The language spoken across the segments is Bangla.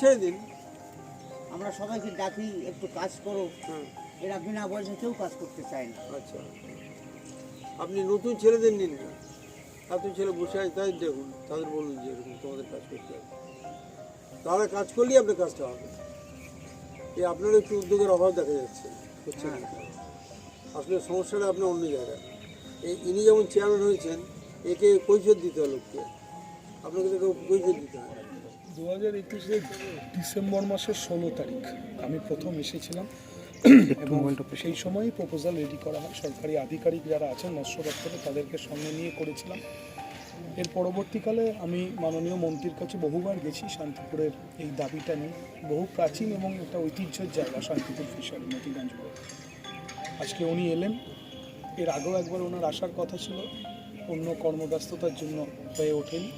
ছেড়ে দিন। আমরা সবাইকে ডাকি একটু কাজ করো। হ্যাঁ এরা বিনা পয়সা কেউ কাজ করতে চায় না। আচ্ছা। আপনি নতুন ছেলেদের নিন না। নতুন ছেলে বসে আছে তাই দেখুন তাদের বলুন যে এরকম তোমাদের কাজ করতে হবে। তারা কাজ করলেই আপনার কাজটা হবে। এই আপনার একটু উদ্যোগের অভাব দেখা যাচ্ছে হচ্ছে না। আসলে সমস্যাটা আপনার অন্য জায়গায়। এই ইনি যেমন চেয়ারম্যান হয়েছেন একে কৈফিয়ত দিতে হয় লোককে। আপনাকে তো কৈফিয়ত দিতে হয় দু হাজার একুশে ডিসেম্বর মাসের ষোলো তারিখ আমি প্রথম এসেছিলাম। এবং সেই সময়ই প্রপোজাল রেডি করা হয়। সরকারি আধিকারিক যারা আছেন মৎস্য দপ্তরে তাদেরকে সঙ্গে নিয়ে করেছিলাম। এর পরবর্তীকালে আমি মাননীয় মন্ত্রীর কাছে বহুবার গেছি শান্তিপুরের এই দাবিটা নিয়ে। বহু প্রাচীন এবং একটা ঐতিহ্যের জায়গা শান্তিপুর ফিশারি মতিগঞ্জ আজকে উনি এলেন। এর আগেও একবার ওনার আসার কথা ছিল। অন্য কর্মব্যস্ততার জন্য হয়ে ওঠেনি।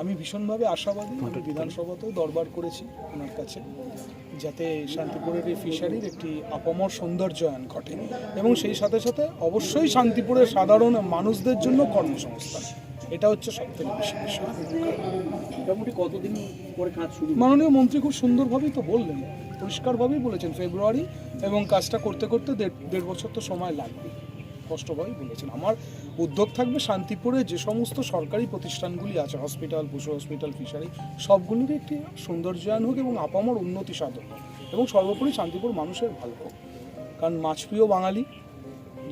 আমি ভীষণভাবে আশাবাদী আমি বিধানসভাতেও দরবার করেছি ওনার কাছে যাতে শান্তিপুরের এই ফিশারির একটি আপামর সৌন্দর্যায়ন ঘটে। এবং সেই সাথে সাথে অবশ্যই শান্তিপুরের সাধারণ মানুষদের জন্য কর্মসংস্থান। এটা হচ্ছে সবথেকে বেশি বিষয়। কতদিন পরে কাজ শুরু মাননীয় মন্ত্রী খুব সুন্দরভাবেই তো বললেন পরিষ্কারভাবেই বলেছেন ফেব্রুয়ারি এবং কাজটা করতে করতে দেড় দেড় বছর তো সময় লাগবে। স্পষ্টভাবেই বলেছেন। আমার উদ্যোগ থাকবে শান্তিপুরে যে সমস্ত সরকারি প্রতিষ্ঠানগুলি আছে হসপিটাল পশু হসপিটাল ফিশারি সবগুলির একটি সৌন্দর্যায়ন হোক এবং আপামর উন্নতি সাধন হোক এবং সর্বোপরি শান্তিপুর মানুষের ভালো হোক। কারণ মাছপ্রিয় বাঙালি,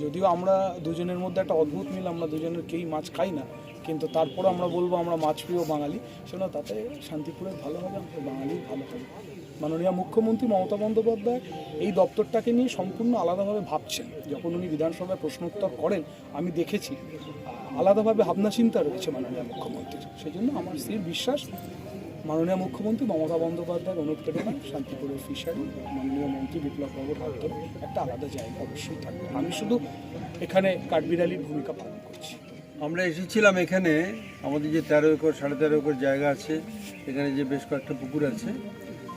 যদিও আমরা দুজনের মধ্যে একটা অদ্ভুত মিল, আমরা দুজনের কেই মাছ খাই না কিন্তু তারপর আমরা বলব, আমরা মাছ মাছপ্রিয় বাঙালি। সেজন্য তাতে শান্তিপুরের ভালো হবে, আমাদের বাঙালির ভালো হবে। মাননীয় মুখ্যমন্ত্রী মমতা বন্দ্যোপাধ্যায় এই দপ্তরটাকে নিয়ে সম্পূর্ণ আলাদাভাবে ভাবছেন। যখন উনি বিধানসভায় প্রশ্নোত্তর করেন, আমি দেখেছি। আলাদাভাবে ভাবনা চিন্তা রয়েছে মাননীয় মুখ্যমন্ত্রীর। সেই জন্য আমার স্থির বিশ্বাস, মাননীয় মুখ্যমন্ত্রী মমতা বন্দ্যোপাধ্যায়ের অনুপ্রেরণায় শান্তিপুরের ফিশারি মাননীয় মন্ত্রী বিপ্লব বাবুর হাত একটা আলাদা জায়গা অবশ্যই থাকবে। আমি শুধু এখানে কাঠবিড়ালির ভূমিকা পালন করছি। আমরা এসেছিলাম এখানে আমাদের যে তেরো একর সাড়ে তেরো একর জায়গা আছে এখানে যে বেশ কয়েকটা পুকুর আছে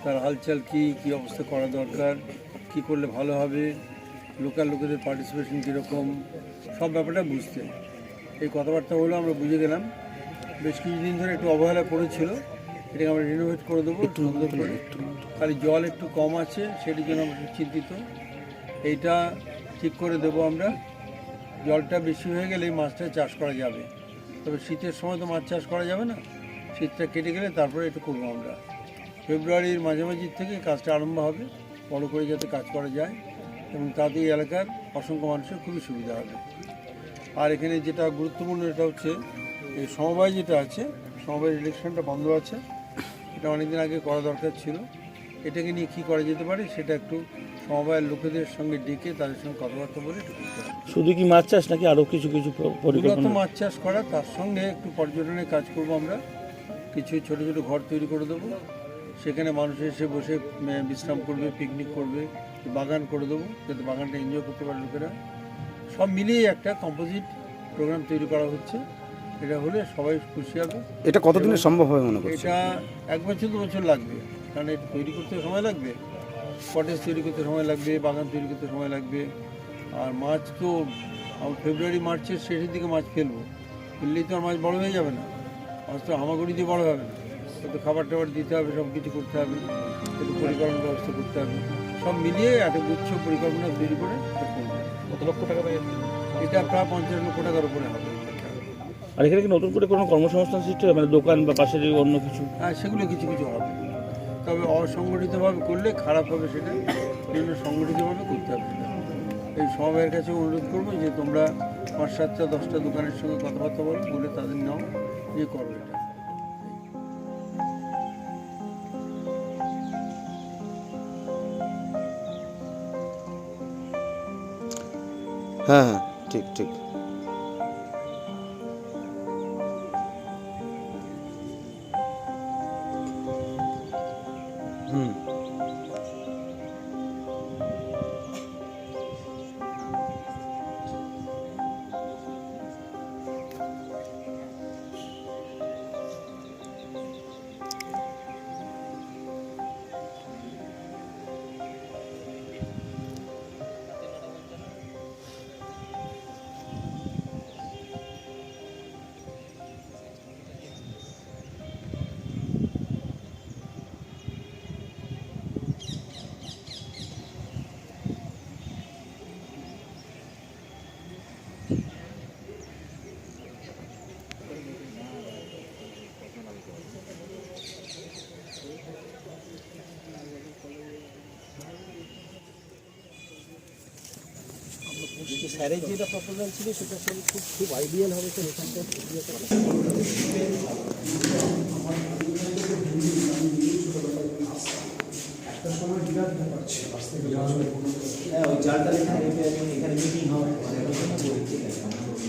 তার হালচাল কি কি অবস্থা করা দরকার কি করলে ভালো হবে লোকাল লোকেদের পার্টিসিপেশন কীরকম সব ব্যাপারটা বুঝতে। এই কথাবার্তা হলো আমরা বুঝে গেলাম। বেশ কিছুদিন ধরে একটু অবহেলা পড়েছিল এটাকে আমরা রিনোভেট করে দেবো সুন্দর করে। খালি জল একটু কম আছে সেটির জন্য আমরা চিন্তিত। এইটা ঠিক করে দেবো আমরা। জলটা বেশি হয়ে গেলেই মাছটা চাষ করা যাবে। তবে শীতের সময় তো মাছ চাষ করা যাবে না। শীতটা কেটে গেলে তারপরে একটু করব আমরা। ফেব্রুয়ারির মাঝামাঝি থেকে কাজটা আরম্ভ হবে, বড় করে যাতে কাজ করা যায় এবং তাতে এই এলাকার অসংখ্য মানুষের খুবই সুবিধা হবে। আর এখানে যেটা গুরুত্বপূর্ণ এটা হচ্ছে, এই সমবায় যেটা আছে, সমবায় ইলেকশনটা বন্ধ আছে। এটা অনেকদিন আগে করা দরকার ছিল। এটাকে নিয়ে কী করা যেতে পারে সেটা একটু সমবায়ের লোকেদের সঙ্গে ডেকে তাদের সঙ্গে কথাবার্তা বলে একটু শুধু কি মাছ চাষ নাকি আরও কিছু কিছু পরিকল্পনা? মাছ চাষ করা তার সঙ্গে একটু পর্যটনের কাজ করব আমরা। কিছু ছোট ছোট ঘর তৈরি করে দেবো। সেখানে মানুষ এসে বসে বিশ্রাম করবে পিকনিক করবে বাগান করে দেবো যাতে বাগানটা এনজয় করতে পারে লোকেরা। সব মিলিয়ে একটা কম্পোজিট প্রোগ্রাম তৈরি করা হচ্ছে। এটা হলে সবাই খুশি হবে। এটা কতদিনে সম্ভব হবে মনে করছেন? এটা এক বছর দু বছর লাগবে। কারণ এটা তৈরি করতে সময় লাগবে কটেজ তৈরি করতে সময় লাগবে বাগান তৈরি করতে সময় লাগবে। আর মাছ তো ফেব্রুয়ারি মার্চের শেষের দিকে মাছ ফেলব। ফেললেই তো আর মাছ বড় হয়ে যাবে না। মাছ তো হামাগুড়ি দিয়ে বড় হবে না। তো খাবার টাবার দিতে হবে সব কিছু করতে হবে। একটু পরিকল্পনা ব্যবস্থা করতে হবে। সব মিলিয়ে একটা গুচ্ছ পরিকল্পনা তৈরি করে কত লক্ষ টাকা এটা প্রায় পঞ্চাশ লক্ষ টাকার উপরে হবে। আর এখানে কি নতুন করে কোনো কর্মসংস্থান সৃষ্টি হবে? মানে দোকান বা পাশের অন্য কিছু? হ্যাঁ সেগুলো কিছু কিছু হবে। তবে অসংগঠিতভাবে করলে খারাপ হবে সেটা। বিভিন্ন সংগঠিতভাবে করতে হবে। এই সবাইয়ের কাছে অনুরোধ করব যে তোমরা পাঁচ সাতটা, দশটা দোকানের সঙ্গে কথাবার্তা বলো, বলে তাদের নাও ইয়ে করবে এটা। হ্যাঁ হ্যাঁ ঠিক ঠিক। স্যারের যেটা প্রপোজাল ছিল সেটা স্যার খুব খুব আইডিয়াল হবে স্যার এখানটা হ্যাঁ ওই জালটা এখানে এখানে মিটিং হয়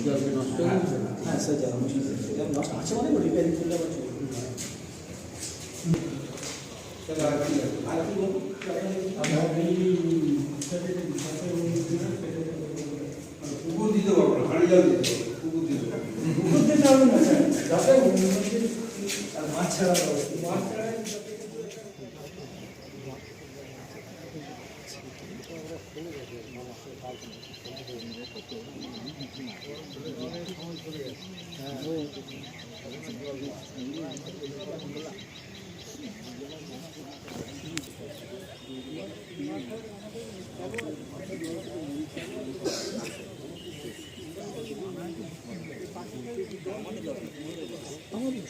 জলটা হয়ে। হ্যাঁ স্যার নষ্ট আছে মানে রিপেয়ারিং করলে আবার আর কি বলব? পুকুর দিতে পারব না হাড়ি জল দিতে পারব কুকুর দিতে পারব আর মাছ ছাড়া আমাদের